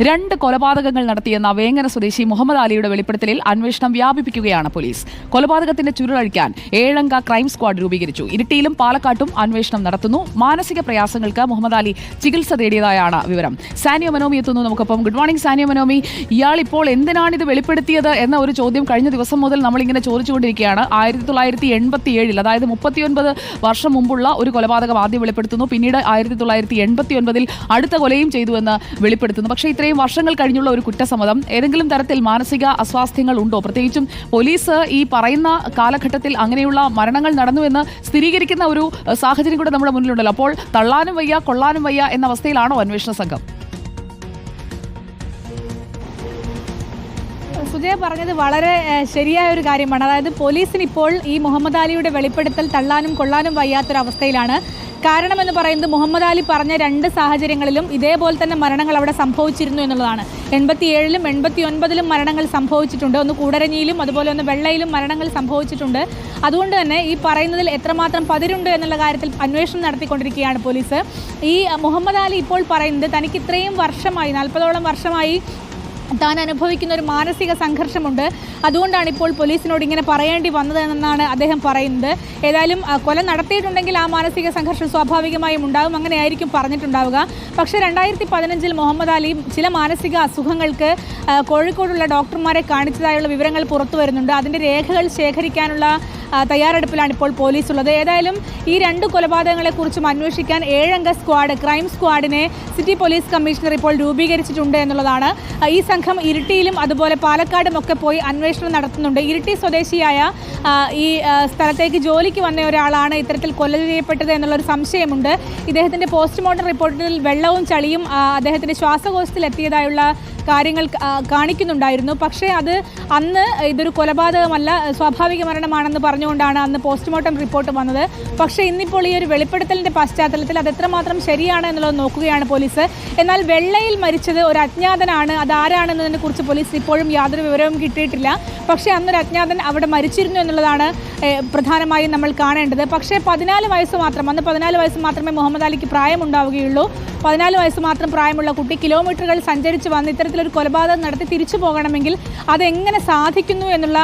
രണ്ട് കൊലപാതകങ്ങൾ നടത്തിയെന്ന വേങ്ങര സ്വദേശി മുഹമ്മദ് അലിയുടെ വെളിപ്പെടുത്തലിൽ അന്വേഷണം വ്യാപിപ്പിക്കുകയാണ് പോലീസ്. കൊലപാതകത്തിന്റെ ചുരുളഴിക്കാൻ ഏഴംഗ ക്രൈം സ്ക്വാഡ് രൂപീകരിച്ചു. ഇരിട്ടിയിലും പാലക്കാട്ടും അന്വേഷണം നടത്തുന്നു. മാനസിക പ്രയാസങ്ങൾക്ക് മുഹമ്മദ് അലി ചികിത്സ തേടിയതായാണ് വിവരം. സാനിയോ മനോമി എത്തുന്നു നമുക്കൊപ്പം. ഗുഡ് മോർണിംഗ് സാനിയോ മനോമി. ഇയാൾ ഇപ്പോൾ എന്തിനാണ് ഇത് വെളിപ്പെടുത്തിയത് എന്ന ഒരു ചോദ്യം കഴിഞ്ഞ ദിവസം മുതൽ നമ്മളിങ്ങനെ ചോദിച്ചുകൊണ്ടിരിക്കുകയാണ്. ആയിരത്തി തൊള്ളായിരത്തി എൺപത്തി ഏഴിൽ അതായത് മുപ്പത്തിയൊൻപത് വർഷം മുമ്പുള്ള ഒരു കൊലപാതകം ആദ്യം വെളിപ്പെടുത്തുന്നു. പിന്നീട് ആയിരത്തി തൊള്ളായിരത്തി എൺപത്തി ഒൻപതിൽ അടുത്ത കൊലയും ചെയ്തുവെന്ന് വെളിപ്പെടുത്തുന്നു. പക്ഷേ ഇത്രയും വർഷങ്ങൾ കഴിഞ്ഞുള്ള ഒരു കുറ്റസമ്മതം. ഏതെങ്കിലും തരത്തിൽ മാനസിക അസ്വാസ്ഥ്യങ്ങൾ ഉണ്ടോ? പ്രത്യേകിച്ചും പോലീസ് ഈ പറയുന്ന കാലഘട്ടത്തിൽ അങ്ങനെയുള്ള മരണങ്ങൾ നടന്നുവെന്ന് സ്ഥിരീകരിക്കുന്ന ഒരു സാഹചര്യം കൂടെ നമ്മുടെ മുന്നിലുണ്ടല്ലോ. അപ്പോൾ തള്ളാനും വയ്യ കൊള്ളാനും വയ്യ എന്ന അവസ്ഥയിലാണോ അന്വേഷണ സംഘം? സുജയ പറഞ്ഞത് വളരെ ശരിയായ ഒരു കാര്യമാണ്. അതായത് പോലീസിന് ഇപ്പോൾ ഈ മുഹമ്മദ് അലിയുടെ വെളിപ്പെടുത്തൽ തള്ളാനും കൊള്ളാനും വയ്യാത്തൊരവസ്ഥയിലാണ്. കാരണമെന്ന് പറയുന്നത് മുഹമ്മദ് അലി പറഞ്ഞ രണ്ട് സാഹചര്യങ്ങളിലും ഇതേപോലെ തന്നെ മരണങ്ങൾ അവിടെ സംഭവിച്ചിരുന്നു എന്നുള്ളതാണ്. എൺപത്തിയേഴിലും എൺപത്തി ഒൻപതിലും മരണങ്ങൾ സംഭവിച്ചിട്ടുണ്ട്. ഒന്ന് കൂടരഞ്ഞിയിലും അതുപോലെ ഒന്ന് വെള്ളയിലും മരണങ്ങൾ സംഭവിച്ചിട്ടുണ്ട്. അതുകൊണ്ട് തന്നെ ഈ പറയുന്നതിൽ എത്രമാത്രം പതിരുണ്ട് എന്നുള്ള കാര്യത്തിൽ അന്വേഷണം നടത്തിക്കൊണ്ടിരിക്കുകയാണ് പോലീസ്. ഈ മുഹമ്മദ് അലി ഇപ്പോൾ പറയുന്നത് തനിക്ക് ഇത്രയും വർഷമായി നാൽപ്പതോളം വർഷമായി താൻ അനുഭവിക്കുന്ന ഒരു മാനസിക സംഘർഷമുണ്ട്. അതുകൊണ്ടാണ് ഇപ്പോൾ പോലീസിനോട് ഇങ്ങനെ പറയേണ്ടി വന്നത് എന്നാണ് അദ്ദേഹം പറയുന്നത്. ഏതായാലും കൊല നടത്തിയിട്ടുണ്ടെങ്കിൽ ആ മാനസിക സംഘർഷം സ്വാഭാവികമായും ഉണ്ടാകും. അങ്ങനെയായിരിക്കും പറഞ്ഞിട്ടുണ്ടാവുക. പക്ഷേ രണ്ടായിരത്തി പതിനഞ്ചിൽ മുഹമ്മദ് അലി ചില മാനസിക അസുഖങ്ങൾക്ക് കോഴിക്കോടുള്ള ഡോക്ടർമാരെ കാണിച്ചതായുള്ള വിവരങ്ങൾ പുറത്തു വരുന്നുണ്ട്. അതിന്റെ രേഖകൾ ശേഖരിക്കാനുള്ള തയ്യാറെടുപ്പിലാണ് ഇപ്പോൾ പോലീസ് ഉള്ളത് ഏതായാലും ഈ രണ്ട് കൊലപാതകങ്ങളെക്കുറിച്ചും അന്വേഷിക്കാൻ ഏഴംഗ സ്ക്വാഡ് ക്രൈം സ്ക്വാഡിനെ സിറ്റി പോലീസ് കമ്മീഷണർ ഇപ്പോൾ രൂപീകരിച്ചിട്ടുണ്ട് എന്നുള്ളതാണ്. ഈ സംഘം ഇരിട്ടിയിലും അതുപോലെ പാലക്കാടും ഒക്കെ പോയി അന്വേഷണം നടത്തുന്നുണ്ട്. ഇരിട്ടി സ്വദേശിയായ ഈ സ്ഥലത്തേക്ക് ജോലിക്ക് വന്ന ഒരാളാണ് ഇത്തരത്തിൽ കൊല ചെയ്യപ്പെട്ടത് എന്നുള്ളൊരു സംശയമുണ്ട്. ഇദ്ദേഹത്തിന്റെ പോസ്റ്റ്മോർട്ടം റിപ്പോർട്ടിൽ വെള്ളവും ചളിയും അദ്ദേഹത്തിന്റെ ശ്വാസകോശത്തിൽ എത്തിയതായുള്ള കാര്യങ്ങൾ കാണിക്കുന്നുണ്ടായിരുന്നു. പക്ഷേ അത് അന്ന് ഇതൊരു കൊലപാതകമല്ല സ്വാഭാവിക മരണമാണെന്ന് പറഞ്ഞുകൊണ്ടാണ് അന്ന് പോസ്റ്റ്മോർട്ടം റിപ്പോർട്ട് വന്നത്. പക്ഷേ ഇന്നിപ്പോൾ ഈ ഒരു വെളിപ്പെടുത്തലിന്റെ പശ്ചാത്തലത്തിൽ അത് എത്രമാത്രം ശരിയാണ് എന്നുള്ളത് നോക്കുകയാണ് പോലീസ്. എന്നാൽ വെള്ളയിൽ മരിച്ചത് ഒരു അജ്ഞാതനാണ്. അത് ആരാണെന്നതിനെ കുറിച്ച് പോലീസ് ഇപ്പോഴും യാതൊരു വിവരവും കിട്ടിയിട്ടില്ല. പക്ഷേ അന്നൊരു അജ്ഞാതൻ അവിടെ മരിച്ചിരുന്നു എന്നുള്ളതാണ് പ്രധാനമായും നമ്മൾ കാണേണ്ടത്. പക്ഷേ പതിനാല് വയസ്സ് മാത്രം അന്ന് പതിനാല് വയസ്സ് മാത്രമേ മുഹമ്മദ് അലിക്ക് പ്രായമുണ്ടാവുകയുള്ളൂ. പതിനാല് വയസ്സ് മാത്രം പ്രായമുള്ള കുട്ടി കിലോമീറ്ററുകൾ സഞ്ചരിച്ച് വന്ന് ഇത്തരത്തിലൊരു കൊലപാതകം നടത്തി തിരിച്ചു പോകണമെങ്കിൽ അതെങ്ങനെ സാധിക്കുന്നു എന്നുള്ള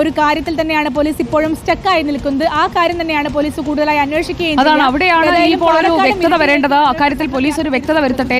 ഒരു കാര്യത്തിൽ തന്നെയാണ് പോലീസ് ഇപ്പോഴും സ്റ്റക്കായി നിൽക്കുന്നത്. ആ കാര്യം തന്നെയാണ് പോലീസ് കൂടുതലായി അന്വേഷിക്കുകയും അതാണ് അവിടെയാണ് ഈ ഇപ്പോൾ ഒരു വ്യക്തത വരേണ്ടത്. വരേണ്ടത് അക്കാര്യത്തിൽ പോലീസ് ഒരു വ്യക്തത വരുത്തട്ടെ.